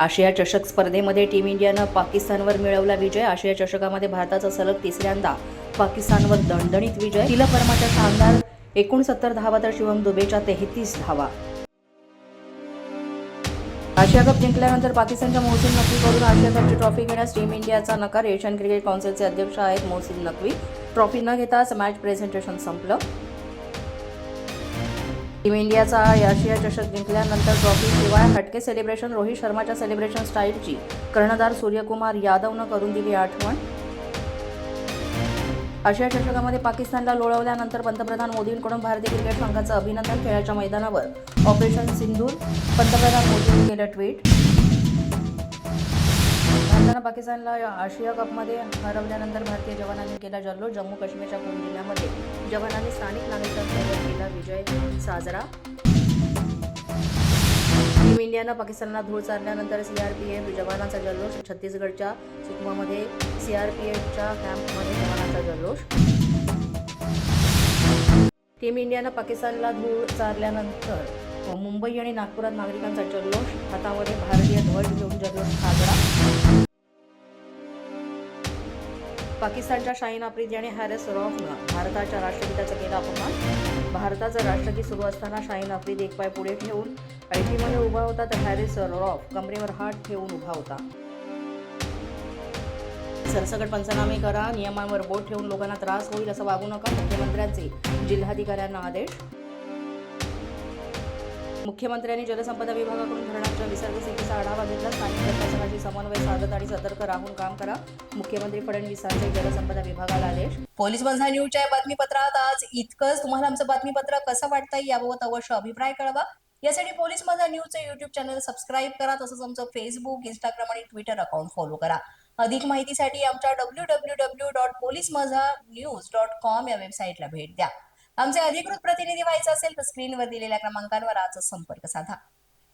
आशिया चषक स्पर्धेमध्ये टीम इंडियानं पाकिस्तानवर मिळवला विजय. आशिया चषकामध्ये भारताचा सलग तिसऱ्यांदा पाकिस्तानवर दणदणीत विजय. तिला परमाच्या शानदार एकोणसत्तर धावा तर शिवम दुबेच्या तेहतीस धावा. आशिया कप जिंकल्यानंतर पाकिस्तानच्या मोहसिन नकवीकडून आशिया कपची ट्रॉफी घेण्यास टीम इंडियाचा नकार. एशियन क्रिकेट काउन्सिलचे अध्यक्ष आहेत मोहसिन नकवी. ट्रॉफी न घेताच मॅच प्रेझेंटेशन संपलं. टीम इंडियाचा आशिया चषक जिंकल्यानंतर ट्रॉफीशिवाय हटके सेलिब्रेशन रोहित शर्माच्या सेलिब्रेशन स्टाईलची कर्णधार सूर्यकुमार यादवनं करून दिली आठवण. आशिया चषकामध्ये पाकिस्तानला लोळवल्यानंतर पंतप्रधान मोदींकडून भारतीय क्रिकेट संघाचं अभिनंदन खेळाच्या मैदानावर. ऑपरेशन सिंधूर पंतप्रधान मोदींनी केलं ट्विट. पाकिस्तानला आशिया कपमध्ये हरवल्यानंतर भारतीय जवानांनी केला जल्लोष. जम्मू काश्मीरच्या पूर्ण जिल्ह्यामध्ये जवानांनी स्थानिक नागरिकांसोबत केला विजय साजरा. टीम इंडियानं पाकिस्तानला धूळ चारल्यानंतर सीआरपीएफ जवानांचा जल्लोष. छत्तीसगडच्या सुकमामध्ये सीआरपीएफच्या कॅम्पमध्ये जवानांचा जल्लोष. टीम इंडियानं पाकिस्तानला धूळ चारल्यानंतर मुंबई आणि नागपुरात नागरिकांचा जल्लोष. हातामध्ये भारतीय ध्वज घेऊन जल्लोष साजरा. पाकिस्तानच्या शाहीन आफ्रिदी आणि हॅरिस रॉफनं भारताच्या राष्ट्रगीताचा केला अपमान. भारताचं राष्ट्रगीत सुरू असताना शाहीन आफ्रिदी एक पाय पुढे ठेवून ऐटीमध्ये उभा होता तर हॅरिस रॉफ कमरेवर हात ठेवून उभा होता. सरसकट पंचनामे करा नियमांवर बोट ठेवून लोकांना त्रास होईल असं वागू नका मुख्यमंत्र्यांचे जिल्हाधिकाऱ्यांना आदेश. मुख्यमंत्र्यांनी जलसंपदा विभागाकडून धरणाच्या विसर्ग आढावा घेतला स्थानिक प्रशासनाशी समन्वय साधत आणि सतर्क राहून काम करा. मुख्यमंत्री फडणवीसांचे जलसंपदा विभागाला आदेश. पोलीस बंधा न्यूजच्या या बातमीपत्रात आज इतकंच. तुम्हाला आमचं बातमीपत्र कसं वाटतंय याबाबत अवश्य अभिप्राय कळवा. यासाठी पोलीस माझा न्यूजचं युट्यूब चॅनल सबस्क्राईब करा तसंच आमचं फेसबुक इंस्टाग्राम आणि ट्विटर अकाउंट फॉलो करा. अधिक माहितीसाठी आमच्या W W W dot police Majha news dot com या वेबसाईटला भेट द्या. आमचे अधिकृत प्रतिनिधी व्हायचं असेल तर स्क्रीनवर दिलेल्या क्रमांकांवर आजच संपर्क साधा.